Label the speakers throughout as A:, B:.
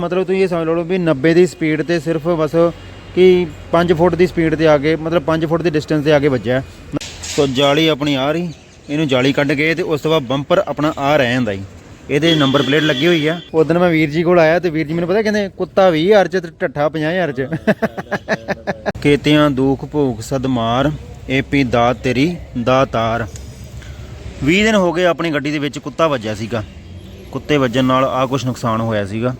A: ਮਤਲਬ ਤੁਸੀਂ ਇਹ ਸਮਝ ਲਓ ਵੀ 90 ਦੀ ਸਪੀਡ ਤੇ ਸਿਰਫ ਬਸ ਕਿ 5 ਫੁੱਟ ਦੀ ਸਪੀਡ ਤੇ ਆ ਕੇ, ਮਤਲਬ 5 ਫੁੱਟ ਦੀ ਡਿਸਟੈਂਸ ਤੇ ਆ ਕੇ ਵੱਜਿਆ। ਸੋ ਜਾਲੀ ਆਪਣੀ ਆ ਰਹੀ, ਇਹਨੂੰ ਜਾਲੀ ਕੱਢ ਕੇ ਤੇ ਉਸ ਤੋਂ ਬਾਅਦ ਬੰਪਰ ਆਪਣਾ ਆ ਰਹਿ ਜਾਂਦਾ ਜੀ। ਇਹਦੇ ਨੰਬਰ ਪਲੇਟ ਲੱਗੀ ਹੋਈ ਆ। ਉਦੋਂ ਮੈਂ ਵੀਰ ਜੀ ਕੋਲ ਆਇਆ ਤੇ ਵੀਰ ਜੀ ਮੈਨੂੰ ਪਤਾ ਕਹਿੰਦੇ ਕੁੱਤਾ 20000 ਚ ਤੇ ਢੱਠਾ 50000 ਚ। ਕੇਤਿਆਂ ਦੁੱਖ, ਭੋਗ, ਸਦਮਾਰ ਏਪੀ ਦਾ ਤੇਰੀ ਦਾ ਤਾਰ 20 ਦਿਨ ਹੋ ਗਏ ਆਪਣੀ ਗੱਡੀ ਦੇ ਵਿੱਚ ਕੁੱਤਾ ਵੱਜਿਆ ਸੀਗਾ। ਕੁੱਤੇ ਵੱਜਣ ਨਾਲ ਆ ਕੁਝ ਨੁਕਸਾਨ ਹੋਇਆ ਸੀਗਾ।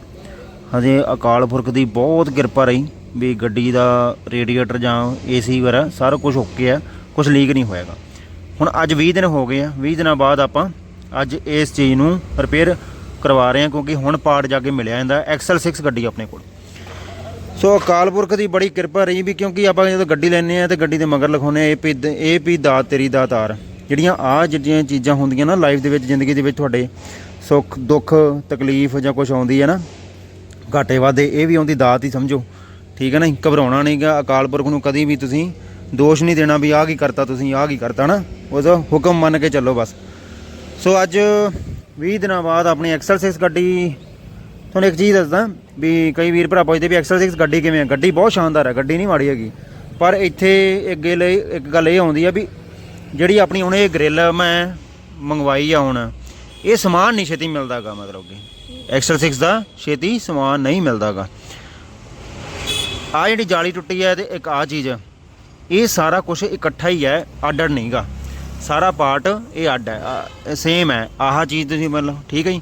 A: ਹਜੇ ਅਕਾਲ ਪੁਰਖ ਦੀ ਬਹੁਤ ਕਿਰਪਾ ਰਹੀ ਵੀ ਗੱਡੀ ਦਾ ਰੇਡੀਏਟਰ ਜਾਂ ਏਸੀ ਵਗੈਰਾ ਸਾਰਾ ਕੁਝ ਓਕੇ ਆ ਕੁਝ ਲੀਕ ਨਹੀਂ ਹੋਏਗਾ ਹੁਣ ਅੱਜ 20 ਦਿਨ ਹੋ ਗਏ ਆ 20 ਦਿਨਾਂ ਬਾਅਦ ਆਪਾਂ ਅੱਜ ਇਸ ਚੀਜ਼ ਨੂੰ ਰਿਪੇਅਰ ਕਰਵਾ ਰਹੇ ਹਾਂ ਕਿਉਂਕਿ ਹੁਣ ਪਾਰਟ ਜਾ ਕੇ ਮਿਲਿਆ ਜਾਂਦਾ ਐਕਸਲ 6 ਗੱਡੀ ਆਪਣੇ ਕੋਲ। ਸੋ ਅਕਾਲ ਪੁਰਖ ਦੀ ਬੜੀ ਕਿਰਪਾ ਰਹੀ ਵੀ ਕਿਉਂਕਿ ਆਪਾਂ ਜਦੋਂ ਗੱਡੀ ਲੈਨੇ ਆ ਤੇ ਗੱਡੀ ਦੇ ਮਗਰ ਲਿਖਾਉਂਦੇ ਆ ਇਹ ਪੀ ਇਹ ਪੀ ਦਾਤ ਤੇਰੀ ਦਾਤਾਰ ਜਿਹੜੀਆਂ ਆ ਜਿਹੜੀਆਂ ਚੀਜ਼ਾਂ ਹੁੰਦੀਆਂ ਨਾ ਲਾਈਫ ਦੇ ਵਿੱਚ, ਜ਼ਿੰਦਗੀ ਦੇ ਵਿੱਚ ਤੁਹਾਡੇ ਸੁੱਖ, ਦੁੱਖ, ਤਕਲੀਫ ਜਾਂ ਕੁਝ ਆਉਂਦੀ ਹੈ ਨਾ ਘਾਟੇ ਵਾਦੇ ਇਹ ਵੀ ਆਉਂਦੀ ਦਾਤ ਹੀ ਸਮਝੋ। ਠੀਕ ਹੈ ਨਾ ਘਬਰਾਉਣਾ ਨਹੀਂਗਾ ਅਕਾਲ ਪੁਰਖ ਨੂੰ ਕਦੀ ਵੀ ਤੁਸੀਂ ਦੋਸ਼ ਨਹੀਂ ਦੇਣਾ ਵੀ ਆਹ ਕੀ ਕਰਤਾ ਤੁਸੀਂ, ਆਹ ਕੀ ਕਰਤਾ ਨਾ। ਉਹਦਾ ਹੁਕਮ ਮੰਨ ਕੇ ਚੱਲੋ ਬਸ। ਸੋ ਅੱਜ 20 ਦਿਨਾਂ ਬਾਅਦ ਆਪਣੀ ਐਕਸਲ 6 ਗੱਡੀ, ਤੁਹਾਨੂੰ ਇੱਕ ਚੀਜ਼ ਦੱਸਦਾ ਵੀ ਕਈ ਵੀਰ ਭਰਾ ਪੁੱਛਦੇ ਵੀ ਐਕਸਲ 6 ਗੱਡੀ ਕਿਵੇਂ ਹੈ ਗੱਡੀ ਬਹੁਤ ਸ਼ਾਨਦਾਰ ਹੈ ਗੱਡੀ ਨਹੀਂ ਮਾੜੀ ਹੈਗੀ। ਪਰ ਇੱਥੇ ਅੱਗੇ ਲਈ ਇੱਕ ਗੱਲ ਇਹ ਆਉਂਦੀ ਆ ਵੀ ਜਿਹੜੀ ਆਪਣੀ ਹੁਣ ਇਹ ਗ੍ਰਿਲ ਮੈਂ ਮੰਗਵਾਈ ਆ ਹੁਣ, ਇਹ ਸਮਾਨ ਨਹੀਂ ਛੇਤੀ ਮਿਲਦਾਗਾ ਮਤਲਬ ਕਿ। ਐਕਸਲ 6 ਦਾ ਛੇਤੀ ਸਮਾਨ ਨਹੀਂ ਮਿਲਦਾਗਾ। ਆ ਜਿਹੜੀ ਜਾਲੀ ਟੁੱਟੀ ਹੈ ਤੇ ਇੱਕ ਆ ਚੀਜ਼, ਇਹ ਸਾਰਾ ਕੁਝ ਇਕੱਠਾ ਹੀ ਹੈ, ਅੱਡ ਅੱਡ ਨਹੀਂਗਾ। ਸਾਰਾ ਪਾਰਟ ਇਹ ਅੱਡ ਹੈ ਸੇਮ ਹੈ। ਆਹ ਚੀਜ਼ ਤੁਸੀਂ ਮੰਨ ਲਓ, ਠੀਕ ਹੈ ਜੀ?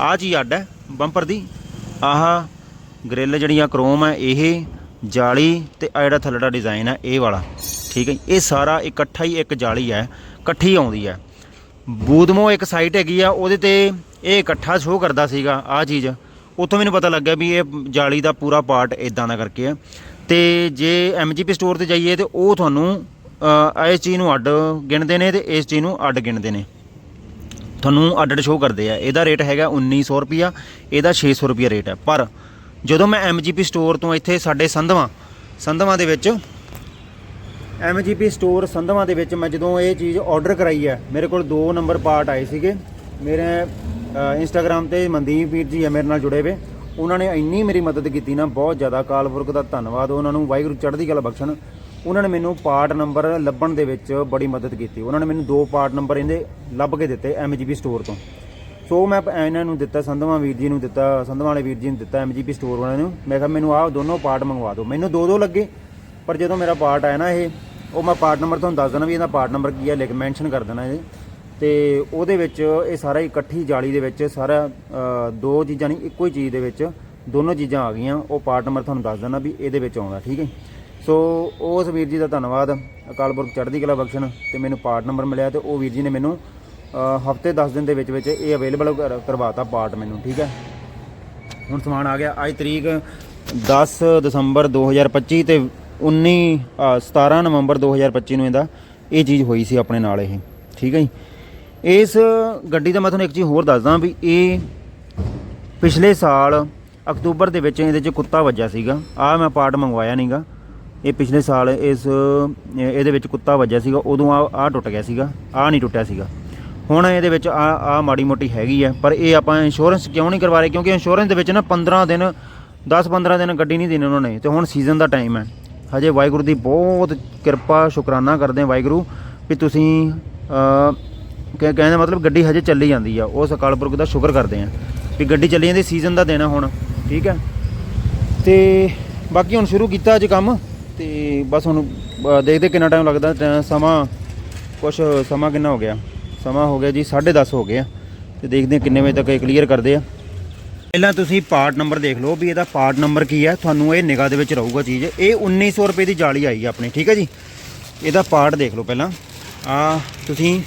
A: ਆਹ ਚੀਜ਼ ਅੱਡ ਹੈ ਬੰਪਰ ਦੀ। ਆਹ ਗ੍ਰਿਲ ਜਿਹੜੀਆਂ ਕ੍ਰੋਮ ਹੈ, ਇਹ ਜਾਲੀ ਤੇ ਆ ਜਿਹੜਾ ਥੱਲੜਾ ਡਿਜ਼ਾਈਨ ਹੈ, ਇਹ ਵਾਲਾ, ਠੀਕ ਹੈ ਜੀ? ਇਹ ਸਾਰਾ ਇਕੱਠਾ ਹੀ ਇੱਕ ਜਾਲੀ ਹੈ, ਇਕੱਠੀ ਆਉਂਦੀ ਹੈ। ਬੂਦਮੋ ਇੱਕ ਸਾਈਟ ਹੈਗੀ ਆ, ਉਹਦੇ ਤੇ ਇਹ ਇਕੱਠਾ ਸ਼ੋਅ ਕਰਦਾ ਸੀਗਾ, ਆਹ ਚੀਜ਼। ਉੱਥੋਂ ਮੈਨੂੰ ਪਤਾ ਲੱਗਿਆ ਵੀ ਇਹ ਜਾਲੀ ਦਾ ਪੂਰਾ ਪਾਰਟ ਇਦਾਂ ਦਾ ਕਰਕੇ ਆ। ਤੇ ਜੇ ਐਮਜੀਪੀ ਸਟੋਰ ਤੇ ਜਾਈਏ ਤੇ ਉਹ ਤੁਹਾਨੂੰ ਇਸ ਚੀਜ਼ ਨੂੰ ਅੱਡ ਗਿਣਦੇ ਨੇ ਤੇ ਇਸ ਚੀਜ਼ ਨੂੰ ਅੱਡ ਗਿਣਦੇ ਨੇ। ਤੁਹਾਨੂੰ ਅੱਡ ਅੱਡ ਸ਼ੋਅ ਕਰਦੇ ਆ। ਇਹਦਾ ਰੇਟ ਹੈਗਾ 1900 ਰੁਪਿਆ ਇਹਦਾ 600 ਰੁਪਿਆ ਰੇਟ ਹੈ ਪਰ ਜਦੋਂ ਮੈਂ ਐਮਜੀਪੀ ਸਟੋਰ ਤੋਂ ਇੱਥੇ ਸਾਡੇ ਸੰਧਵਾਂ ਸੰਧਵਾਂ ਦੇ ਵਿੱਚ ਐਮਜੀਪੀ ਸਟੋਰ ਸੰਧਵਾਂ ਦੇ ਵਿੱਚ ਮੈਂ ਜਦੋਂ ਇਹ ਚੀਜ਼ ਆਰਡਰ ਕਰਾਈ ਹੈ ਮੇਰੇ ਕੋਲ ਦੋ ਨੰਬਰ ਪਾਰਟ ਆਏ ਸੀਗੇ। ਮੇਰੇ ਇੰਸਟਾਗ੍ਰam ਤੇ ਮਨਦੀਪ ਵੀਰ ਜੀ ਹੈ ਮੇਰੇ ਨਾਲ ਜੁੜੇ ਵੇ। ਉਹਨਾਂ ਨੇ ਇੰਨੀ ਮੇਰੀ ਮਦਦ ਕੀਤੀ ਨਾ, ਬਹੁਤ ਜ਼ਿਆਦਾ। ਕਾਲਪੁਰਖ ਦਾ ਧੰਨਵਾਦ ਉਹਨਾਂ ਨੂੰ, ਵਾਹਿਗੁਰੂ ਚੜ੍ਹਦੀ ਕਲਾ ਬਖਸ਼ਣ। ਉਹਨਾਂ ਨੇ ਮੈਨੂੰ ਪਾਰਟ ਨੰਬਰ ਲੱਭਣ ਦੇ ਵਿੱਚ ਬੜੀ ਮਦਦ ਕੀਤੀ। ਉਹਨਾਂ ਨੇ ਮੈਨੂੰ ਦੋ ਪਾਰਟ ਨੰਬਰ ਇਹਦੇ ਲੱਭ ਕੇ ਦਿੱਤੇ ਐਮਜੀਪੀ ਸਟੋਰ ਤੋਂ। ਸੋ ਮੈਂ ਇਹਨਾਂ ਨੂੰ ਦਿੱਤਾ, ਸੰਧਵਾ ਵੀਰ ਜੀ ਨੂੰ ਦਿੱਤਾ, ਸੰਧਵਾ ਵਾਲੇ ਵੀਰ ਜੀ ਨੂੰ ਦਿੱਤਾ ਐਮਜੀਪੀ ਸਟੋਰ ਵਾਲਿਆਂ ਨੂੰ। ਮੈਂ ਕਿਹਾ, ਮੈਨੂੰ ਆਹ ਦੋਨੋਂ ਪਾਰਟ ਮੰਗਵਾ ਦਿਓ। ਮੈਨੂੰ ਦੋ ਦੋ ਲੱਗੇ, ਪਰ ਜਦੋਂ ਮੇਰਾ ਪਾਰਟ ਆਇਆ ਨਾ ਇਹ, ਉਹ ਮੈਂ ਪਾਰਟ ਨੰਬਰ ਤੁਹਾਨੂੰ ਦੱਸ ਦੇਣਾ ਵੀ ਇਹਦਾ ਪਾਰਟ ਨੰਬਰ ਕੀ ਹੈ ਲਿਖ ਮੈਂਸ਼ਨ ਕਰ ਦੇਣਾ ਇਹ। ਤੇ ਉਹਦੇ ਵਿੱਚ ਇਹ ਸਾਰਾ ਇਕੱਠੀ ਜਾਲੀ ਦੇ ਵਿੱਚ ਸਾਰਾ ਦੋ ਚੀਜ਼ਾਂ ਨਹੀਂ ਇੱਕੋ ਹੀ ਚੀਜ਼ ਦੇ ਵਿੱਚ ਦੋਨੋਂ ਚੀਜ਼ਾਂ ਆ ਗਈਆਂ। ਉਹ ਪਾਰਟ ਨੰਬਰ ਤੁਹਾਨੂੰ ਦੱਸ ਦਿੰਦਾ ਵੀ ਇਹਦੇ ਵਿੱਚ ਆਉਂਦਾ ਠੀਕ ਹੈ ਸੋ ਉਸ ਵੀਰ ਜੀ ਦਾ ਧੰਨਵਾਦ। ਅਕਾਲ ਪੁਰਖ ਚੜ੍ਹਦੀ ਕਲਾ ਬਖਸ਼ਣ ਤੇ ਮੈਨੂੰ ਪਾਰਟ ਨੰਬਰ ਮਿਲਿਆ ਤੇ ਉਹ ਵੀਰ ਜੀ ਨੇ ਮੈਨੂੰ ਹਫ਼ਤੇ 10 ਦਿਨ ਦੇ ਵਿੱਚ ਵਿੱਚ ਇਹ ਅਵੇਲੇਬਲ ਕਰਵਾਤਾ ਪਾਰਟ ਮੈਨੂੰ ਠੀਕ ਹੈ? ਹੁਣ ਸਮਾਨ ਆ ਗਿਆ। ਅੱਜ ਤਰੀਕ 10 ਦਸੰਬਰ 2025 ਤੇ 19 ਅ, 17 ਨਵੰਬਰ 2025 ਨੂੰ ਇਹਦਾ ਇਹ ਚੀਜ਼ ਹੋਈ ਸੀ ਆਪਣੇ ਨਾਲ ਇਹ ਠੀਕ ਹੈ ਜੀ? ਇਸ ਗੱਡੀ ਦਾ ਮੈਂ ਤੁਹਾਨੂੰ ਇੱਕ ਚੀਜ਼ ਹੋਰ ਦੱਸਦਾ ਵੀ ਇਹ ਪਿਛਲੇ ਸਾਲ ਅਕਤੂਬਰ ਦੇ ਵਿੱਚ ਇਹਦੇ 'ਚ ਕੁੱਤਾ ਵੱਜਿਆ ਸੀਗਾ। ਆ ਮੈਂ ਪਾਰਟ ਮੰਗਵਾਇਆ ਨਹੀਂਗਾ ਇਹ ਪਿਛਲੇ ਸਾਲ ਇਸ, ਇਹਦੇ ਵਿੱਚ ਕੁੱਤਾ ਵੱਜਿਆ ਸੀਗਾ। ਉਦੋਂ ਆ ਆ ਟੁੱਟ ਗਿਆ ਸੀਗਾ। ਆ ਨਹੀਂ ਟੁੱਟਿਆ ਸੀਗਾ। ਹੁਣ ਇਹਦੇ ਵਿੱਚ ਆ ਆ ਮਾੜੀ ਮੋਟੀ ਹੈਗੀ ਹੈ ਪਰ ਇਹ ਆਪਾਂ ਇੰਸ਼ੋਰੈਂਸ ਕਿਉਂ ਨਹੀਂ ਕਰਵਾ ਰਹੇ? ਕਿਉਂਕਿ ਇੰਸ਼ੋਰੈਂਸ ਦੇ ਵਿੱਚ ਨਾ 15 ਦਿਨ 10-15 ਦਿਨ ਗੱਡੀ ਨਹੀਂ ਦੇਣੀ ਉਹਨਾਂ ਨੇ। ਤੇ ਹੁਣ ਸੀਜ਼ਨ ਦਾ ਟਾਈਮ ਹੈ। ਹਜੇ ਵਾਹਿਗੁਰੂ ਦੀ ਬਹੁਤ ਕਿਰਪਾ, ਸ਼ੁਕਰਾਨਾ ਕਰਦੇ ਹਾਂ ਵਾਹਿਗੁਰੂ ਵੀ ਤੁਸੀਂ ਅ ਕਹਿ ਮਤਲਬ ਗੱਡੀ ਹਜੇ ਚੱਲੀ ਜਾਂਦੀ ਆ ਉਸ ਅਕਾਲ ਪੁਰਖ ਦਾ ਸ਼ੁਕਰ ਕਰਦੇ ਆ ਵੀ ਗੱਡੀ ਚੱਲੀ ਜਾਂਦੀ ਸੀਜ਼ਨ ਦਾ ਦੇਣਾ ਹੁਣ, ਠੀਕ ਹੈ ਤੇ ਬਾਕੀ ਹੁਣ ਸ਼ੁਰੂ ਕੀਤਾ ਅੱਜ ਕੰਮ, ਤੇ ਬਸ ਹੁਣ ਦੇਖਦੇ ਕਿੰਨਾ ਟਾਈਮ ਲੱਗਦਾ ਸਮਾਂ ਕੁਛ ਸਮਾਂ ਕਿੰਨਾ ਹੋ ਗਿਆ? ਸਮਾਂ ਹੋ ਗਿਆ ਜੀ 10:30 ਹੋ ਗਏ ਆ, ਤੇ ਦੇਖਦੇ ਹਾਂ ਕਿੰਨੇ ਵਜੇ ਤੱਕ ਇਹ ਕਲੀਅਰ ਕਰਦੇ ਆ। ਪਹਿਲਾਂ ਤੁਸੀਂ ਪਾਰਟ ਨੰਬਰ ਦੇਖ ਲਓ ਵੀ ਇਹਦਾ ਪਾਰਟ ਨੰਬਰ ਕੀ ਹੈ ਤੁਹਾਨੂੰ ਇਹ ਨਿਗਾਹ ਦੇ ਵਿੱਚ ਰਹੂਗਾ ਚੀਜ਼, ਇਹ 1900 ਰੁਪਏ ਦੀ ਜਾਲੀ ਆਈ ਹੈ ਆਪਣੀ, ਠੀਕ ਹੈ ਜੀ? ਇਹਦਾ ਪਾਰਟ ਦੇਖ ਲਓ ਪਹਿਲਾਂ। ਆ, ਤੁਸੀਂ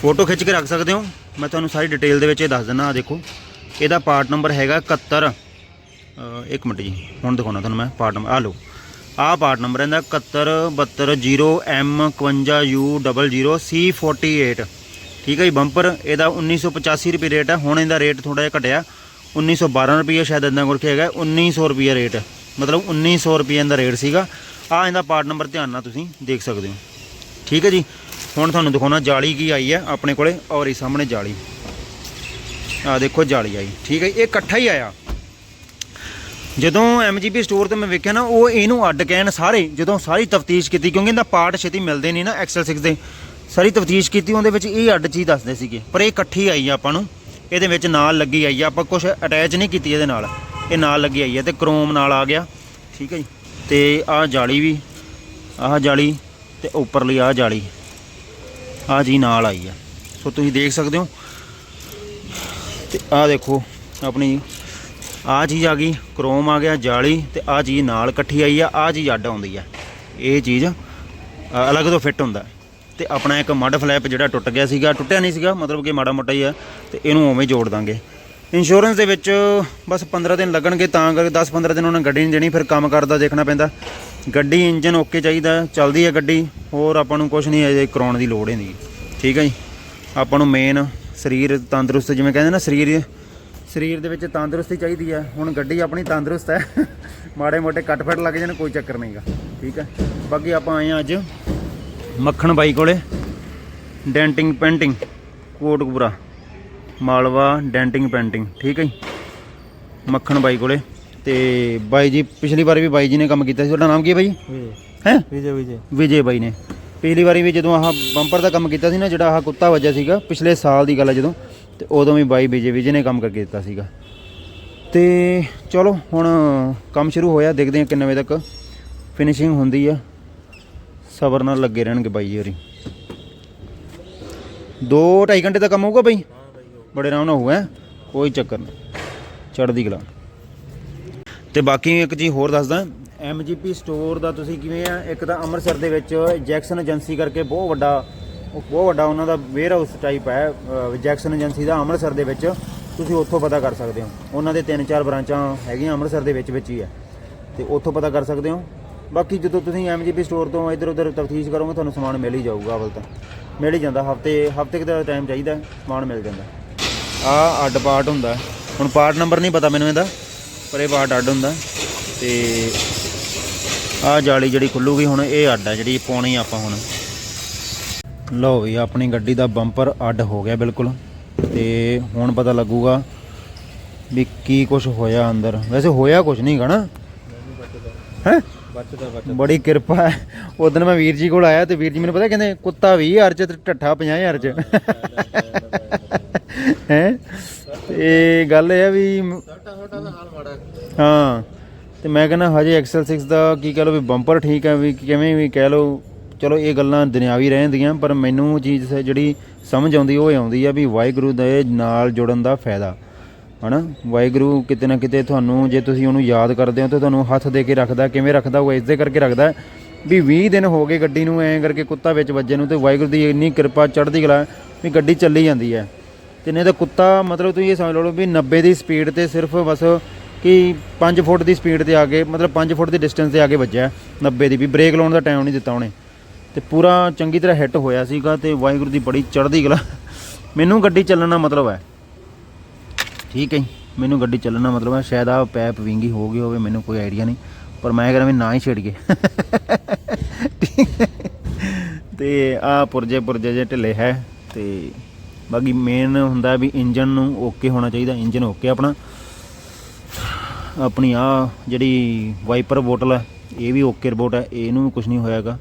A: ਫੋਟੋ ਖਿੱਚ ਕੇ ਰੱਖ ਸਕਦੇ ਹੋ। ਮੈਂ ਤੁਹਾਨੂੰ ਸਾਰੀ ਡਿਟੇਲ ਦੇ ਵਿੱਚ ਇਹ ਦੱਸ ਦਿੰਦਾ ਆ ਦੇਖੋ। ਇਹਦਾ ਪਾਰਟ ਨੰਬਰ ਹੈਗਾ 71 ਇੱਕ ਮਿੰਟ ਜੀ, ਹੁਣ ਦਿਖਾਉਣਾ ਤੁਹਾਨੂੰ ਮੈਂ ਪਾਰਟ ਨੰਬਰ ਆ ਲਓ। ਆਹ ਪਾਰਟ ਨੰਬਰ ਇਹਦਾ 7172M51U00C48 ਠੀਕ ਹੈ ਜੀ ਬੰਪਰ ਇਹਦਾ 1985 ਰੁਪਏ ਰੇਟ ਹੈ। ਹੁਣ ਇਹਦਾ ਰੇਟ ਥੋੜਾ ਜਿਹਾ ਘਟਿਆ। 1912 ਰੁਪਏ ਸ਼ਾਇਦ ਇਦਾਂ ਕਰਕੇ ਹੈਗਾ। 1900 ਰੁਪਏ ਰੇਟ ਮਤਲਬ 1900 ਰੁਪਏ ਦਾ ਰੇਟ ਸੀਗਾ। ਆ ਇਹਦਾ ਪਾਰਟ ਨੰਬਰ ਧਿਆਨ ਨਾਲ ਤੁਸੀਂ ਦੇਖ ਸਕਦੇ ਹੋ। ਠੀਕ ਹੈ ਜੀ ਹੁਣ ਤੁਹਾਨੂੰ ਦਿਖਾਉਣਾ ਜਾਲੀ ਕੀ ਆਈ ਹੈ ਆਪਣੇ ਕੋਲੇ ਔਰ ਇਹ ਸਾਹਮਣੇ ਜਾਲੀ। ਆ ਦੇਖੋ ਜਾਲੀ ਆਈ ਠੀਕ ਹੈ ਜੀ, ਇਹ ਇਕੱਠਾ ਹੀ ਆਇਆ। ਜਦੋਂ ਐਮਜੀਪੀ ਸਟੋਰ ਤੇ ਮੈਂ ਵੇਖਿਆ ਨਾ ਉਹ ਇਹਨੂੰ ਅੱਡ ਕਹਿਣ ਸਾਰੇ ਜਦੋਂ ਸਾਰੀ ਤਫਤੀਸ਼ ਕੀਤੀ ਕਿਉਂਕਿ ਇਹਦਾ ਪਾਰਟ ਛੇਤੀ ਮਿਲਦੇ ਨਹੀਂ ਨਾ ਐਕਸਲ 6 ਦੇ। ਸਾਰੀ ਤਫਤੀਸ਼ ਕੀਤੀ ਉਹਦੇ ਵਿੱਚ ਇਹ ਅੱਡ ਚੀਜ਼ ਦੱਸਦੇ ਸੀਗੇ ਪਰ ਇਹ ਇਕੱਠੀ ਆਈ ਆ ਆਪਾਂ ਨੂੰ। ਇਹਦੇ ਵਿੱਚ ਨਾਲ ਲੱਗੀ ਆਈ ਆ ਆਪਾਂ ਕੁਝ ਅਟੈਚ ਨਹੀਂ ਕੀਤੀ ਇਹਦੇ ਨਾਲ। ਇਹ ਨਾਲ ਲੱਗੀ ਆਈ ਆ ਤੇ ਕ੍ਰੋਮ ਨਾਲ ਆ ਗਿਆ ਠੀਕ ਹੈ ਜੀ। ਤੇ ਆਹ ਜਾਲੀ ਵੀ ਆਹ ਜਾਲੀ ਤੇ ਉੱਪਰਲੀ ਆਹ ਜਾਲੀ। ਆਹ ਜੀ ਨਾਲ ਆਈ ਆ। ਸੋ ਤੁਸੀਂ ਦੇਖ ਸਕਦੇ ਹੋ। ਤੇ ਆਹ ਦੇਖੋ ਆਪਣੀ ਆਹ ਚੀਜ਼ ਆ ਗਈ, ਕ੍ਰੋਮ ਆ ਗਿਆ, ਜਾਲੀ ਤੇ ਆਹ ਚੀਜ਼ ਨਾਲ ਇਕੱਠੀ ਆਈ ਆ ਆਹ ਚੀਜ਼ ਅੱਡ ਆਉਂਦੀ ਆ। ਇਹ ਚੀਜ਼ ਅਲੱਗ ਤੋਂ ਫਿੱਟ ਹੁੰਦਾ। ਤੇ ਆਪਣਾ ਇੱਕ ਮੱਡ ਫਲੈਪ ਜਿਹੜਾ ਟੁੱਟ ਗਿਆ ਸੀਗਾ, ਟੁੱਟਿਆ ਨਹੀਂ ਸੀਗਾ, ਮਤਲਬ ਕਿ ਮਾੜਾ ਮੋਟਾ ਹੀ ਆ, ਤੇ ਇਹਨੂੰ ਉਵੇਂ ਜੋੜ ਦਾਂਗੇ। ਇੰਸ਼ੋਰੈਂਸ ਦੇ ਵਿੱਚ ਬਸ 15 ਦਿਨ ਲੱਗਣਗੇ, ਤਾਂ ਕਰਕੇ 10-15 ਦਿਨ ਉਹਨਾਂ ਗੱਡੀ ਨਹੀਂ ਦੇਣੀ, ਫਿਰ ਕੰਮ ਕਰਦਾ ਦੇਖਣਾ ਪੈਂਦਾ। ਗੱਡੀ ਇੰਜਨ ਓਕੇ ਚਾਹੀਦਾ, ਚੱਲਦੀ ਹੈ ਗੱਡੀ, ਹੋਰ ਆਪਾਂ ਨੂੰ ਕੁਝ ਨਹੀਂ, ਅਜੇ ਕਰਾਉਣ ਦੀ ਲੋੜ ਨਹੀਂ। ਠੀਕ ਹੈ ਜੀ? ਆਪਾਂ ਨੂੰ ਮੇਨ ਸਰੀਰ ਤੰਦਰੁਸਤ, ਜਿਵੇਂ ਕਹਿੰਦੇ ਨਾ ਸਰੀਰ ਸਰੀਰ ਦੇ ਵਿੱਚ ਤੰਦਰੁਸਤੀ ਚਾਹੀਦੀ ਹੈ। ਹੁਣ ਗੱਡੀ ਆਪਣੀ ਤੰਦਰੁਸਤ ਹੈ, ਮਾੜੇ ਮੋਟੇ ਕੱਟ ਫਟ ਲੱਗ ਜਾਣ, ਕੋਈ ਚੱਕਰ ਨਹੀਂਗਾ ਠੀਕ ਹੈ? ਬਾਕੀ ਆਪਾਂ ਆਏ ਹਾਂ ਅੱਜ ਮੱਖਣ ਬਾਈ ਕੋਲੇ denting painting Kotkapura, Malwa denting painting ਠੀਕ ਹੈ ਜੀ? ਮੱਖਣ ਬਾਈ ਕੋਲੇ। ਤੇ ਬਾਈ ਜੀ ਪਿਛਲੀ ਵਾਰ ਵੀ ਬਾਈ ਜੀ ਨੇ ਕੰਮ ਕੀਤਾ ਸੀ ਤੁਹਾਡਾ ਨਾਮ ਕੀ ਹੈ ਬਾਈ ਹੈ?
B: ਵਿਜੇ ਵਿਜੇ।
A: ਵਿਜੇ ਬਾਈ ਨੇ। ਪਿਛਲੀ ਵਾਰੀ ਵੀ ਜਦੋਂ ਆਹ ਬੰਪਰ ਦਾ ਕੰਮ ਕੀਤਾ ਸੀ ਨਾ ਜਿਹੜਾ ਆਹ ਕੁੱਤਾ ਵੱਜਿਆ ਸੀਗਾ ਪਿਛਲੇ ਸਾਲ ਦੀ ਗੱਲ ਹੈ ਜਦੋਂ ਤੇ ਉਦੋਂ ਵੀ ਬਾਈ ਵਿਜੇ ਵਿਜੇ ਨੇ ਕੰਮ ਕਰਕੇ ਦਿੱਤਾ ਸੀਗਾ। ਤੇ ਚਲੋ ਹੁਣ ਕੰਮ ਸ਼ੁਰੂ ਹੋਇਆ ਦੇਖਦੇ ਹਾਂ ਕਿੰਨੇ ਵਜੇ ਤੱਕ ਫਿਨਿਸ਼ਿੰਗ ਹੁੰਦੀ ਆ। ਸਬਰ ਨਾਲ ਲੱਗੇ ਰਹਿਣਗੇ ਬਾਈ ਜੀ ਹੋਰੀ। 2.5 ਘੰਟੇ ਦਾ ਕੰਮ ਹੋਊਗਾ ਬਾਈ? ਬੜੇ ਆਰਾਮ ਨਾਲ ਹੋਊਗਾ ਕੋਈ ਚੱਕਰ ਨਹੀਂ। ਚੜ੍ਹਦੀ ਕਲਾ। ਤੇ ਬਾਕੀ ਇੱਕ ਚੀਜ਼ ਹੋਰ ਦੱਸਦਾ। MGP ਸਟੋਰ ਦਾ ਤੁਸੀਂ ਕਿਵੇਂ ਆ? ਇੱਕ ਤਾਂ ਅੰਮ੍ਰਿਤਸਰ ਦੇ ਵਿੱਚ ਜੈਕਸਨ ਏਜੰਸੀ ਕਰਕੇ ਬਹੁਤ ਵੱਡਾ ਬਹੁਤ ਵੱਡਾ ਉਹਨਾਂ ਦਾ ਵੇਅਰ ਹਾਊਸ ਟਾਈਪ ਹੈ ਜੈਕਸਨ ਏਜੰਸੀ ਦਾ ਅੰਮ੍ਰਿਤਸਰ ਦੇ ਵਿੱਚ ਤੁਸੀਂ ਉੱਥੋਂ ਪਤਾ ਕਰ ਸਕਦੇ ਹੋ। ਉਹਨਾਂ ਦੇ ਤਿੰਨ ਚਾਰ ਬ੍ਰਾਂਚਾਂ ਹੈਗੀਆਂ ਅੰਮ੍ਰਿਤਸਰ ਦੇ ਵਿੱਚ ਵਿੱਚ ਹੀ ਹੈ। ਤੇ ਉੱਥੋਂ ਪਤਾ ਕਰ ਸਕਦੇ ਹੋ। ਬਾਕੀ ਜਦੋਂ ਤੁਸੀਂ MGP ਸਟੋਰ ਤੋਂ ਇੱਧਰ ਉੱਧਰ ਤਫਤੀਸ਼ ਕਰੋਗੇ, ਤੁਹਾਨੂੰ ਸਮਾਨ ਮਿਲ ਹੀ ਜਾਊਗਾ ਅਵਲ ਤਾਂ। ਮਿਲ ਹੀ ਜਾਂਦਾ। ਹਫ਼ਤੇ ਹਫ਼ਤੇ ਕਿਤੇ ਟਾਈਮ ਚਾਹੀਦਾ ਸਮਾਨ ਮਿਲ ਜਾਂਦਾ। ਆ ਅੱਡ ਪਾਰਟ ਹੁੰਦਾ। ਹੁਣ ਪਾਰਟ ਨੰਬਰ ਨਹੀਂ ਪਤਾ ਮੈਨੂੰ ਇਹਦਾ। ਪਰ ਇਹ ਪਾਰਟ ਅੱਡ ਹੁੰਦਾ ਤੇ ਆ ਜਾਲੀ ਜਿਹੜੀ ਖੁੱਲੂਗੀ ਹੁਣ ਇਹ ਅੱਡ ਆ ਜਿਹੜੀ ਪਾਉਣੀ ਆਪਾਂ ਹੁਣ। ਲਓ ਵੀ ਆਪਣੀ ਗੱਡੀ ਦਾ ਬੰਪਰ ਅੱਡ ਹੋ ਗਿਆ ਬਿਲਕੁਲ ਤੇ ਹੁਣ ਪਤਾ ਲੱਗੂਗਾ ਵੀ ਕੀ ਕੁਝ ਹੋਇਆ ਅੰਦਰ। ਵੈਸੇ ਹੋਇਆ ਕੁਝ ਨਹੀਂ ਗਾ ਹੈ? ਬੜੀ ਕਿਰਪਾ ਹੈ। ਉਦੋਂ ਮੈਂ ਵੀਰ ਜੀ ਕੋਲ ਆਇਆ ਤੇ ਵੀਰ ਜੀ ਮੈਨੂੰ ਪਤਾ ਕਹਿੰਦੇ, ਕੁੱਤਾ 20000 ਚ ਤੇ ਢੱਠਾ 50000 ਚ। ਹੈ? ਇਹ ਗੱਲ ਇਹ ਆ ਵੀ ਹਾਂ, ਤੇ ਮੈਂ ਕਹਿੰਦਾ ਹਜੇ ਐਕਸਲ 6 ਦਾ ਕੀ ਕਹ ਲਓ ਵੀ ਬੰਪਰ ਠੀਕ ਹੈ ਵੀ ਕਿਵੇਂ ਵੀ ਕਹਿ ਲਓ, ਚਲੋ ਇਹ ਗੱਲਾਂ ਦੁਨਿਆਵੀ ਰਹਿੰਦੀਆਂ ਪਰ ਮੈਨੂੰ ਚੀਜ਼ ਜਿਹੜੀ ਸਮਝ ਆਉਂਦੀ, ਉਹ ਇਹ ਆਉਂਦੀ ਆ ਵੀ ਵਾਹਿਗੁਰੂ ਦੇ ਨਾਲ ਜੁੜਨ ਦਾ ਫਾਇਦਾ, ਹਨਾ? ਵਾਹਿਗੁਰੂ ਕਿਤੇ ਨਾ ਕਿਤੇ ਤੁਹਾਨੂੰ, ਜੇ ਤੁਸੀਂ ਉਹਨੂੰ ਯਾਦ ਕਰਦੇ ਹੋ, ਤਾਂ ਤੁਹਾਨੂੰ ਹੱਥ ਦੇ ਕੇ ਰੱਖਦਾ, ਕਿਵੇਂ ਰੱਖਦਾ, ਉਹ ਇਸਦੇ ਕਰਕੇ ਰੱਖਦਾ। ਵੀ 20 ਦਿਨ ਹੋ ਗਏ ਗੱਡੀ ਨੂੰ ਐਂ ਕਰਕੇ ਕੁੱਤਾ ਵਿੱਚ ਵੱਜੇ ਨੂੰ, ਤੇ ਵਾਹਿਗੁਰੂ ਦੀ ਇੰਨੀ ਕਿਰਪਾ ਚੜ੍ਹਦੀ ਕਲਾ ਵੀ ਗੱਡੀ ਚੱਲੀ ਜਾਂਦੀ ਹੈ। ਤੇ ਨਹੀਂ ਤਾਂ ਕੁੱਤਾ ਮਤਲਬ ਤੁਸੀਂ ਇਹ ਸਮਝ ਲਓ ਵੀ 90 ਦੀ ਸਪੀਡ ਤੇ ਸਿਰਫ ਬਸ ਕਿ 5 ਫੁੱਟ ਦੀ ਸਪੀਡ ਤੇ ਆ ਕੇ ਮਤਲਬ 5 ਫੁੱਟ ਦੀ ਡਿਸਟੈਂਸ ਤੇ ਆ ਕੇ ਵੱਜਿਆ 90 ਦੀ ਵੀ। ਬ੍ਰੇਕ ਲਾਉਣ ਦਾ ਟਾਈਮ ਨਹੀਂ ਦਿੱਤਾ ਉਹਨੇ। ਤੇ ਪੂਰਾ ਚੰਗੀ ਤਰ੍ਹਾਂ ਹਿੱਟ ਹੋਇਆ ਸੀਗਾ ਤੇ ਵਾਹਿਗੁਰੂ ਦੀ ਬੜੀ ਚੜ੍ਹਦੀ ਕਲਾ। ਮੈਨੂੰ ਗੱਡੀ ਚੱਲਣ ਦਾ ਮਤਲਬ ਹੈ। ਠੀਕ ਹੈ ਜੀ, ਮੈਨੂੰ ਗੱਡੀ ਚੱਲਣ ਦਾ ਮਤਲਬ ਹੈ। ਸ਼ਾਇਦ ਆ ਪੈਪ ਵਿੰਗੀ ਹੋ ਗਈ ਹੋਵੇ ਮੈਨੂੰ ਕੋਈ ਆਈਡੀਆ ਨਹੀਂ। ਪਰ ਮੈਂ ਕਹਿੰਦਾ ਵੀ ਨਾ ਹੀ ਛੇੜੀਏ ਠੀਕ ਹੈ। ਤੇ ਆ ਪੁਰਜੇ ਪੁਰਜੇ ਜੇ ਢਿੱਲੇ ਹੈ ਤੇ ਬਾਕੀ ਮੇਨ ਹੁੰਦਾ ਵੀ ਇੰਜਨ ਨੂੰ ਓਕੇ ਹੋਣਾ ਚਾਹੀਦਾ ਇੰਜਨ ਓਕੇ ਆਪਣਾ। ਆਪਣੀ ਆ ਜਿਹੜੀ ਵਾਈਪਰ ਬੋਟਲ ਹੈ ਇਹ ਵੀ ਓਕੇ ਰਿਪੋਰਟ ਹੈ ਇਹਨੂੰ ਵੀ ਕੁਝ ਨਹੀਂ ਹੋਇਆਗਾ।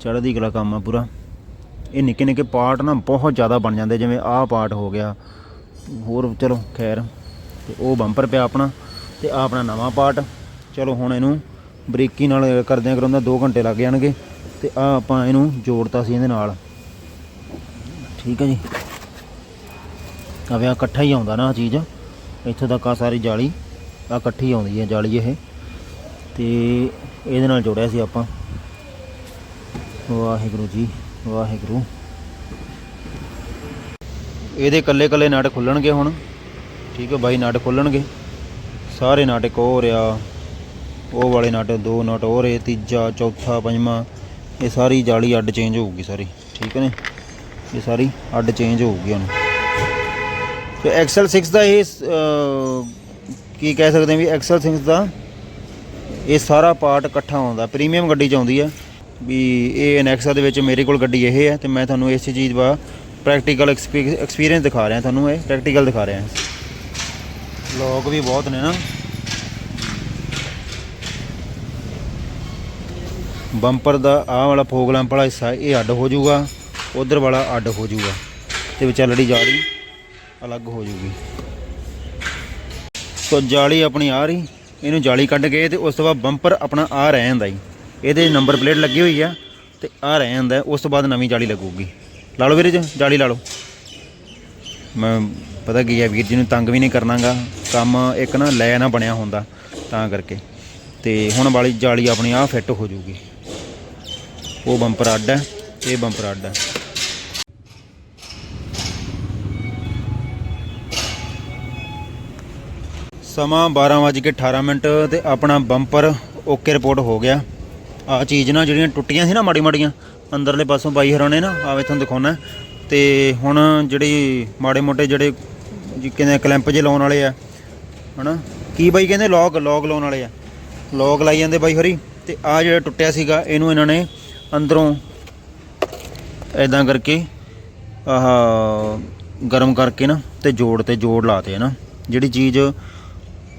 A: ਚੜ੍ਹਦੀ ਕਲਾ ਕੰਮ ਆ ਪੂਰਾ। ਇਹ ਨਿੱਕੇ ਨਿੱਕੇ ਪਾਰਟ ਨਾ ਬਹੁਤ ਜ਼ਿਆਦਾ ਬਣ ਜਾਂਦੇ, ਜਿਵੇਂ ਆਹ ਪਾਰਟ ਹੋ ਗਿਆ। ਹੋਰ ਚਲੋ, ਖੈਰ। ਤੇ ਉਹ ਬੰਪਰ ਪਿਆ ਆਪਣਾ, ਤੇ ਆ ਆਪਣਾ ਨਵਾਂ ਪਾਰਟ ਚਲੋ ਹੁਣ ਇਹਨੂੰ ਬਰੀਕੀ ਨਾਲ ਕਰਦਿਆਂ ਕਰਾਉਂਦਾ 2 ਘੰਟੇ ਲੱਗ ਜਾਣਗੇ। ਤੇ ਆ ਆਪਾਂ ਇਹਨੂੰ ਜੋੜਤਾ ਸੀ ਇਹਦੇ ਨਾਲ। ਠੀਕ ਹੈ ਜੀ। ਆਵੇ ਇਕੱਠਾ ਹੀ ਆਉਂਦਾ ਨਾ ਆ ਚੀਜ਼। ਇੱਥੋਂ ਤੱਕ ਆ ਸਾਰੀ ਜਾਲੀ ਆ ਇਕੱਠੀ ਆਉਂਦੀ ਹੈ ਜਾਲੀ ਇਹ। ਤੇ ਇਹਦੇ ਨਾਲ ਜੋੜਿਆ ਸੀ ਆਪਾਂ। ਵਾਹਿਗੁਰੂ ਜੀ, ਵਾਹਿਗੁਰੂ। ਇਹਦੇ ਕੱਲੇ ਕੱਲੇ ਨਟ ਖੁੱਲਣਗੇ ਹੁਣ। ਠੀਕ ਹੈ ਬਾਈ ਨਟ ਖੁੱਲਣਗੇ। ਸਾਰੇ ਨਟ ਇੱਕ ਹੋ ਰਿਹਾ ਉਹ ਵਾਲੇ ਨਟ ਦੋ ਨਟ ਹੋ ਰਹੇ ਤੀਜਾ, ਚੌਥਾ, ਪੰਜਵਾਂ। ਇਹ ਸਾਰੀ ਜਾਲੀ ਅੱਡ ਚੇਂਜ ਹੋਊਗੀ ਸਾਰੀ। ਠੀਕ ਹੈ ਨੇ ਇਹ ਸਾਰੀ ਅੱਡ ਚੇਂਜ ਹੋਊਗੀ ਹੁਣ। ਸੋ ਐਕਸਲ 6 ਦਾ ਇਹ ਕੀ ਕਹਿ ਸਕਦੇ ਆ ਵੀ ਐਕਸਲ 6 ਦਾ ਇਹ ਸਾਰਾ ਪਾਰਟ ਇਕੱਠਾ ਆਉਂਦਾ ਪ੍ਰੀਮੀਅਮ ਗੱਡੀ ਚ ਆਉਂਦੀ ਆ। ਵੀ ਇਹ ਐਨੈਕਸਾ ਦੇ ਵਿੱਚ ਮੇਰੇ ਕੋਲ ਗੱਡੀ ਇਹ ਹੈ ਤੇ ਮੈਂ ਤੁਹਾਨੂੰ ਇਸ ਚੀਜ਼ ਦਾ ਪ੍ਰੈਕਟੀਕਲ ਐਕਸਪੀਰੀਅੰਸ ਦਿਖਾ ਰਿਹਾ, ਤੁਹਾਨੂੰ ਇਹ ਪ੍ਰੈਕਟੀਕਲ ਦਿਖਾ ਰਿਹਾ। ਲੋਕ ਵੀ ਬਹੁਤ ਨੇ ਨਾ। ਬੰਪਰ ਦਾ ਆਹ ਵਾਲਾ ਫੋਗਲਾਂ ਵਾਲਾ ਹਿੱਸਾ, ਇਹ ਅੱਡ ਹੋ ਜਾਊਗਾ, ਉਧਰ ਵਾਲਾ ਅੱਡ ਹੋ ਜਾਊਗਾ। ਤੇ ਵਿਚਾਲੜੀ ਜਾ ਰਹੀ। ਅਲੱਗ ਹੋ ਜੂਗੀ। ਸੋ ਜਾਲੀ ਆਪਣੀ ਆ ਰਹੀ, ਇਹਨੂੰ ਜਾਲੀ ਕੱਢ ਕੇ ਤੇ ਉਸ ਤੋਂ ਬਾਅਦ ਬੰਪਰ ਆਪਣਾ ਆ ਰਹਿ ਜਾਂਦਾ ਜੀ। ਇਹਦੇ ਨੰਬਰ ਪਲੇਟ ਲੱਗੀ ਹੋਈ ਆ ਤੇ ਆ ਰਹਿ ਜਾਂਦਾ, ਉਸ ਤੋਂ ਬਾਅਦ ਨਵੀਂ ਜਾਲੀ ਲੱਗੂਗੀ। ਲਾ ਲਓ ਵੀਰੇ ਜੀ, ਜਾਲੀ ਲਾ ਲਓ। ਮੈਂ, ਪਤਾ ਕੀ ਹੈ ਵੀਰ ਜੀ ਨੂੰ ਤੰਗ ਵੀ ਨਹੀਂ ਕਰਨਾਗਾ, ਕੰਮ ਇੱਕ ਨਾ ਲੈ ਨਾ ਬਣਿਆ ਹੁੰਦਾ, ਤਾਂ ਕਰਕੇ। ਤੇ ਹੁਣ ਵਾਲੀ ਜਾਲੀ ਆਪਣੀ ਆ ਫਿੱਟ ਹੋ ਜੂਗੀ। ਉਹ ਬੰਪਰ ਅੱਡ ਹੈ, ਇਹ ਬੰਪਰ ਅੱਡ ਹੈ। ਸਮਾਂ 12:18 ਮਿੰਟ ਤੇ ਆਪਣਾ ਬੰਪਰ ਓਕੇ ਰਿਪੋਰਟ ਹੋ ਗਿਆ। ਆ ਚੀਜ਼ ਨਾ ਜਿਹੜੀਆਂ ਟੁੱਟੀਆਂ ਸੀ ਨਾ ਮਾੜੀ ਮਾੜੀਆਂ, ਅੰਦਰਲੇ ਪਾਸੋਂ ਬਾਈ ਹਰਾਂ ਨੇ ਨਾ ਆਵੇ ਤੁਹਾਨੂੰ ਦਿਖਾਉਣਾ। ਤੇ ਹੁਣ ਜਿਹੜੀ ਮਾੜੇ ਮੋਟੇ ਜਿਹੜੇ ਜੀ ਕਹਿੰਦੇ ਕਲੈਂਪ ਜੇ ਲਾਉਣ ਵਾਲੇ ਆ, ਹਨਾ? ਕੀ ਬਾਈ ਕਹਿੰਦੇ? ਲੌਕ ਲੌਕ ਲਾਉਣ ਵਾਲੇ ਆ। ਲੌਕ ਲਾਈ ਜਾਂਦੇ ਬਾਈ ਹਰੀ। ਤੇ ਆ ਜਿਹੜਾ ਟੁੱਟਿਆ ਸੀਗਾ, ਇਹਨੂੰ ਇਹਨਾਂ ਨੇ ਅੰਦਰੋਂ ਐਦਾਂ ਕਰਕੇ ਆਹ ਗਰਮ ਕਰਕੇ ਨਾ ਤੇ ਜੋੜ ਤੇ ਜੋੜ ਲਾਤੇ ਹੈ ਨਾ। ਜਿਹੜੀ ਚੀਜ਼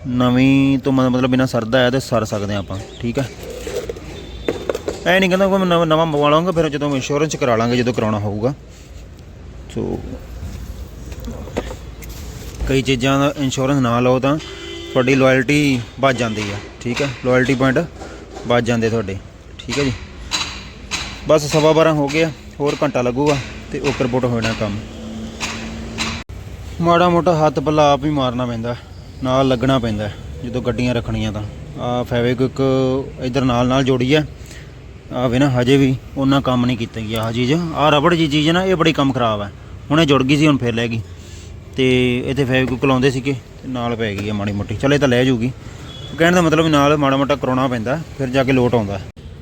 A: ਨਵੀਂ ਤੋਂ ਮ- ਮਤਲਬ ਬਿਨਾ ਸਰਦਾ ਹੈ ਤੇ ਸਰ ਸਕਦੇ ਹਾਂ ਆਪਾਂ, ਠੀਕ ਹੈ ਐ ਨਹੀਂ ਕਹਿੰਦਾ ਕੋਈ ਮੈਂ ਨਵਾਂ ਨਵਾਂ ਮੰਗਵਾ ਲਾਂਗਾ ਫਿਰ ਜਦੋਂ ਇੰਸ਼ੋਰੈਂਸ ਕਰਾ ਲਾਂਗੇ, ਜਦੋਂ ਕਰਾਉਣਾ ਹੋਊਗਾ। ਸੋ, ਕਈ ਚੀਜ਼ਾਂ ਦਾ ਇੰਸ਼ੋਰੈਂਸ ਨਾ ਲਓ ਤਾਂ ਤੁਹਾਡੀ ਲਾਇਲਟੀ ਵੱਜ ਜਾਂਦੀ ਆ, ਠੀਕ ਹੈ ਲਾਇਲਟੀ ਪੁਆਇੰਟ ਵੱਜ ਜਾਂਦੇ ਤੁਹਾਡੇ, ਠੀਕ ਹੈ ਜੀ? ਬਸ ਸਵਾ ਬਾਰਾਂ ਹੋ ਗਿਆ, ਹੋਰ ਘੰਟਾ ਲੱਗੂਗਾ ਤੇ ਓਕੇ ਰਿਪੋਰਟ ਹੋ ਜਾਣਾ ਕੰਮ। ਮਾੜਾ ਮੋਟਾ ਹੱਥ ਪੱਲਾ ਆਪ ਹੀ ਮਾਰਨਾ ਪੈਂਦਾ। ਨਾਲ ਲੱਗਣਾ ਪੈਂਦਾ ਜਦੋਂ ਗੱਡੀਆਂ ਰੱਖਣੀਆਂ ਤਾਂ। ਆ ਫੈਵਿਕ ਇਧਰ ਨਾਲ ਨਾਲ ਜੋੜੀ ਆ ਆ ਵੇ ਨਾ, ਹਜੇ ਵੀ ਉਹਨਾਂ ਕੰਮ ਨਹੀਂ ਕੀਤਾ ਗਿਆ ਆਹ ਚੀਜ਼। ਆ ਰਬੜ ਜੀ ਚੀਜ਼ ਹੈ ਨਾ, ਇਹ ਬੜੀ ਕੰਮ ਖਰਾਬ ਹੈ। ਹੁਣੇ ਜੁੜ ਗਈ ਸੀ, ਹੁਣ ਫੇਰ ਲੈ ਗਈ। ਤੇ ਇੱਥੇ ਫੈਵਿਕ ਲਾਉਂਦੇ ਸੀਗੇ, ਤੇ ਨਾਲ ਪੈ ਗਈ ਆ ਮਾੜੀ ਮੋਟੀ। ਚਲੇ ਤਾਂ ਲੈ ਜੂਗੀ। ਕਹਿਣ ਦਾ ਮਤਲਬ ਵੀ ਨਾਲ ਮਾੜਾ ਮੋਟਾ ਕਰਾਉਣਾ ਪੈਂਦਾ ਫਿਰ ਜਾ ਕੇ ਲੋਟ ਆਉਂਦਾ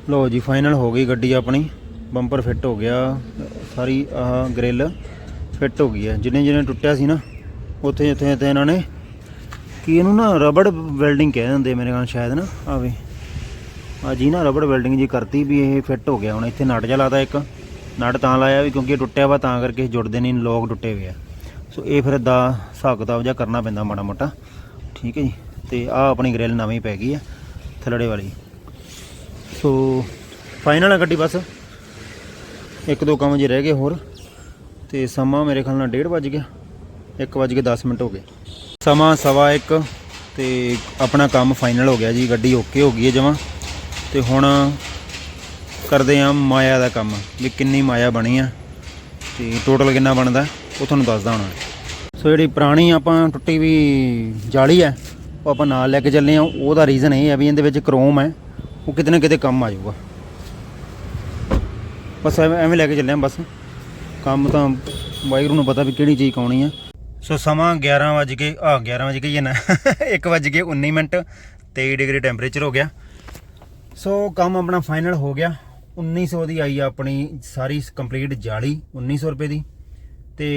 A: ਲੋ ਜੀ, ਫਾਈਨਲ ਹੋ ਗਈ ਗੱਡੀ ਆਪਣੀ। ਬੰਪਰ ਫਿੱਟ ਹੋ ਗਿਆ, ਸਾਰੀ ਆਹ ਗ੍ਰਿਲ ਫਿੱਟ ਹੋ ਗਈ ਹੈ। ਜਿੰਨੇ ਜਿੰਨੇ ਟੁੱਟਿਆ ਸੀ ਨਾ, ਉੱਥੇ ਉੱਥੇ ਉੱਥੇ ਇਹਨਾਂ ਨੇ ਕਿ ਇਹਨੂੰ ਨਾ ਰਬੜ ਵੈਲਡਿੰਗ ਕਹਿ ਦਿੰਦੇ ਮੇਰੇ ਖਿਆਲ ਸ਼ਾਇਦ ਨਾ ਆਵੇ ਆ ਜੀ ਨਾ ਰਬੜ ਵੈਲਡਿੰਗ ਜੀ ਕਰਤੀ ਵੀ ਇਹ ਫਿੱਟ ਹੋ ਗਿਆ ਹੁਣ, ਇੱਥੇ ਨਟ ਜਿਹਾ ਲਾਤਾ ਇੱਕ। ਨਟ ਤਾਂ ਲਾਇਆ ਵੀ ਕਿਉਂਕਿ ਇਹ ਟੁੱਟਿਆ ਵਾ, ਤਾਂ ਕਰਕੇ ਜੁੜਦੇ ਨਹੀਂ, ਲੋਕ ਟੁੱਟੇ ਹੋਏ ਆ। ਸੋ ਇਹ ਫਿਰ ਦਾ ਹਿਸਾਬ ਕਿਤਾਬ ਜਿਹਾ ਕਰਨਾ ਪੈਂਦਾ ਮਾੜਾ ਮੋਟਾ। ਠੀਕ ਹੈ ਜੀ। ਤੇ ਆ ਆਪਣੀ ਗ੍ਰਿਲ ਨਵੀਂ ਪੈ ਗਈ ਆ, ਥਲੜੇ ਵਾਲੀ। ਸੋ ਫਾਈਨਲ ਆ ਗੱਡੀ ਬਸ। ਇੱਕ ਦੋ ਕੰਮ ਜੇ ਰਹਿ ਗਏ ਹੋਰ। ਤੇ ਸਮਾਂ ਮੇਰੇ ਖਿਆਲ ਨਾਲ 1:30 ਵੱਜ ਗਿਆ। 1 ਵੱਜ ਕੇ 10 ਮਿੰਟ ਹੋ ਗਏ। ਸਮਾਂ ਸਵਾ 1 ਤੇ ਆਪਣਾ ਕੰਮ ਫਾਈਨਲ ਹੋ ਗਿਆ ਜੀ, ਗੱਡੀ ਓਕੇ ਹੋ ਗਈ ਹੈ ਜਮਾਂ। ਤੇ ਹੁਣ ਕਰਦੇ ਆ ਮਾਇਆ ਦਾ ਕੰਮ, ਵੀ ਕਿੰਨੀ ਮਾਇਆ ਬਣੀ ਆ ਤੇ ਟੋਟਲ ਕਿੰਨਾ ਬਣਦਾ, ਉਹ ਤੁਹਾਨੂੰ ਦੱਸਦਾ ਹੁਣ ਸੋ ਜਿਹੜੀ ਪੁਰਾਣੀ ਆਪਾਂ ਟੁੱਟੀ ਵੀ ਜਾਲੀ ਹੈ, ਉਹ ਆਪਾਂ ਨਾਲ ਲੈ ਕੇ ਚੱਲੇ ਆ ਉਹਦਾ ਰੀਜ਼ਨ ਇਹ ਹੈ ਵੀ ਇਹਦੇ ਵਿੱਚ ਕ੍ਰੋਮ ਹੈ, ਉਹ ਕਿਤੇ ਨਾ ਕਿਤੇ ਕੰਮ ਆ ਜਾਊਗਾ। ਬਸ ਐਵੇਂ ਐਵੇਂ ਲੈ ਕੇ ਚੱਲੇ ਆ ਬਸ। ਕੰਮ ਤਾਂ ਵਾਹਿਗੁਰੂ ਨੂੰ ਪਤਾ ਵੀ ਕਿਹੜੀ ਚੀਜ਼ ਕਾਉਣੀ ਆ। ਸੋ ਸਮਾਂ 11 ਵਜ ਕੇ ਆ 11 ਵਜ ਕੇ ਹੀ ਹੈ ਨਾ। 1 ਵਜ ਕੇ 19 ਮਿੰਟ 23 ਡਿਗਰੀ ਟੈਂਪਰੇਚਰ ਹੋ ਗਿਆ। ਸੋ ਕੰਮ ਆਪਣਾ ਫਾਈਨਲ ਹੋ ਗਿਆ। 1900 ਦੀ ਆਈ ਆ ਆਪਣੀ ਸਾਰੀ ਕੰਪਲੀਟ ਜਾਲੀ 1900 ਰੁਪਏ ਦੀ। ਤੇ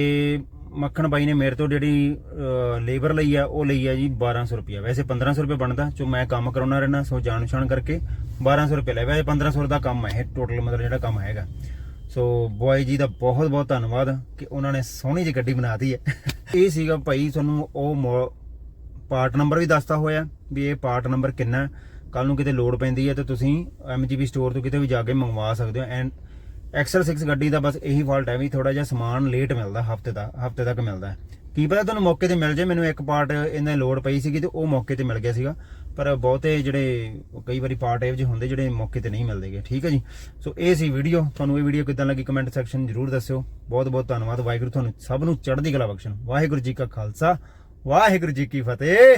A: ਮੱਖਣ ਬਾਈ ਨੇ ਮੇਰੇ ਤੋਂ ਜਿਹੜੀ ਲੇਬਰ ਲਈ ਆ, ਉਹ ਲਈ ਆ ਜੀ 1200 ਰੁਪਏ ਵੈਸੇ 1500 ਰੁਪਏ ਬਣਦਾ, ਜੋ ਮੈਂ ਕੰਮ ਕਰਾਉਣਾ ਰਹਿਣਾ ਸੋ ਜਾਣ ਪਛਾਣ ਕਰਕੇ 1200 ਰੁਪਏ ਲੈ। ਵੈਸੇ 1500 ਦਾ ਕੰਮ ਹੈ ਇਹ ਟੋਟਲ ਮਤਲਬ ਜਿਹੜਾ ਕੰਮ ਹੈਗਾ। ਸੋ ਬॉय ਜੀ ਦਾ ਬਹੁਤ ਬਹੁਤ ਧੰਨਵਾਦ ਕਿ ਉਹਨਾਂ ਨੇ ਸੋਹਣੀ ਜਿਹੀ ਗੱਡੀ ਬਣਾਤੀ ਹੈ। ਇਹ ਸੀਗਾ ਭਾਈ ਤੁਹਾਨੂੰ ਉਹ ਪਾਰਟ ਨੰਬਰ ਵੀ ਦੱਸਤਾ ਹੋਇਆ ਵੀ ਇਹ ਪਾਰਟ ਨੰਬਰ ਕਿੰਨਾ ਕੱਲ ਨੂੰ ਕਿਤੇ ਲੋਡ ਪੈਂਦੀ ਹੈ ਤਾਂ ਤੁਸੀਂ ਐਮਜੀਬੀ ਸਟੋਰ ਤੋਂ ਕਿਤੇ ਵੀ ਜਾ ਕੇ ਮੰਗਵਾ ਸਕਦੇ ਹੋ। ਐਂਡ ਐਕਸਲ 6 ਗੱਡੀ ਦਾ ਬਸ ਇਹੀ ਫਾਲਟ ਹੈ ਵੀ ਥੋੜਾ ਜਿਹਾ ਸਮਾਨ ਲੇਟ ਮਿਲਦਾ, ਹਫ਼ਤੇ ਦਾ, ਹਫ਼ਤੇ ਤੱਕ ਮਿਲਦਾ ਕੀ ਪਤਾ ਤੁਹਾਨੂੰ ਮੌਕੇ ਤੇ ਮਿਲ ਜੇ ਮੈਨੂੰ ਇੱਕ ਪਾਰਟ ਇਹਨਾਂ ਲੋਡ ਪਈ ਸੀਗੀ ਤੇ ਉਹ ਮੌਕੇ ਤੇ ਮਿਲ ਗਿਆ ਸੀਗਾ। ਪਰ ਬਹੁਤੇ ਜਿਹੜੇ ਕਈ ਵਾਰੀ ਪਾਰਟ ਇਹੋ ਜਿਹੇ ਹੁੰਦੇ ਜਿਹੜੇ ਮੌਕੇ ਤੇ ਨਹੀਂ ਮਿਲਦੇਗੇ ਠੀਕ ਹੈ ਜੀ? ਸੋ ਇਹ ਸੀ ਵੀਡੀਓ ਤੁਹਾਨੂੰ ਇਹ ਵੀਡੀਓ ਕਿਦਾਂ ਲੱਗੀ ਕਮੈਂਟ ਸੈਕਸ਼ਨ ਜ਼ਰੂਰ ਦੱਸਿਓ। ਬਹੁਤ ਬਹੁਤ ਧੰਨਵਾਦ। ਵਾਹਿਗੁਰੂ ਤੁਹਾਨੂੰ ਸਭ ਨੂੰ ਚੜ੍ਹਦੀ ਕਲਾ ਬਖਸ਼ਣ। ਵਾਹਿਗੁਰੂ ਜੀ ਕਾ ਖਾਲਸਾ। ਵਾਹਿਗੁਰੂ ਜੀ ਕੀ ਫਤਿਹ।